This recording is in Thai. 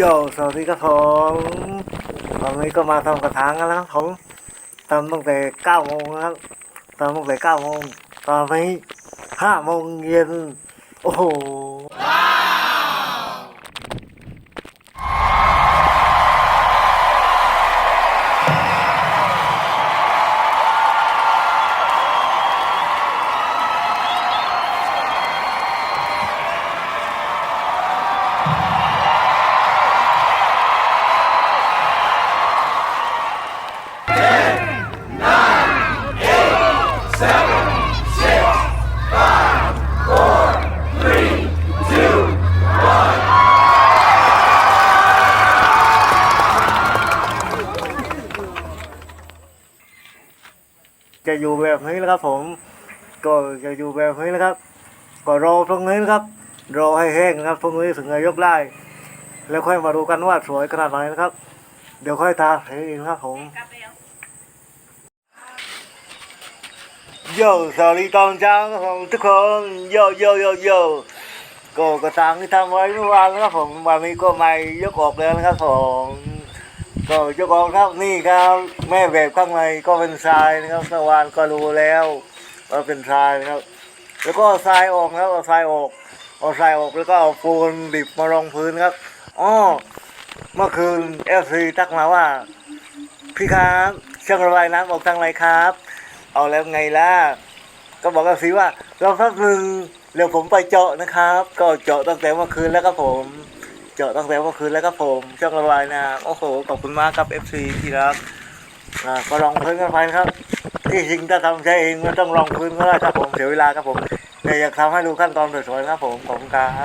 โยสวัสดีครับผมตอนนี้ก็มาทำกระถางกันแล้วครับผมทำตั้งแต่เก้าโมงครับทำตั้งแต่เก้าโมงตอนนี้ห้าโมงเย็นโอ้โห จะอยู่แบบนี้นะครับผม ก็จะอยู่แบบนี้นะครับ ก็รอตรงนี้นะครับ รอให้แห้งนะครับตรงนี้ถึงจะยกได้ แล้วค่อยมาดูกันว่าสวยขนาดไหนนะครับ เดี๋ยวค่อยทาสีเองนะครับผม โยสวัสดีตอนเช้าครับผมทุกคนโยโยโยโยก็กระตังที่ทำไว้เมื่อวานนะครับผมวันนี้ก็ไม่ยกออกแล้วนะครับผมก็ยกออกครับนี่ครับแม่แบบข้างในก็เป็นทรายนะครับเมื่อวานก็รู้แล้วว่าเป็นทรายนะครับ แล้วก็ทรายออกนะครับเอาทรายออกเอาทรายออกแล้วก็เอาปูนดิบมารองพื้นครับอ๋อเมื่อคืนเอฟซีทักมาว่าพี่ครับช่างระบายน้ำออกทางไหนครับ เอาแล้วไงล่ะ ก็บอกกับสีว่าเราแป๊บนึงเดี๋ยวผมไปเจาะนะครับ ก็เจาะตั้งแต่เมื่อคืนแล้วครับผม เจาะตั้งแต่เมื่อคืนแล้วครับผมช่างระบายน้ำโอ้โหขอบคุณมากครับ FC ที่รักอ่าก็ลองพื้นกันไปครับ ที่จริงถ้าทำใช้เองมันต้องลองพื้นก็ได้ครับผมเสียเวลาครับผมแต่อยากทำให้ดูขั้นตอนสวยๆครับผมขอบคุณครับ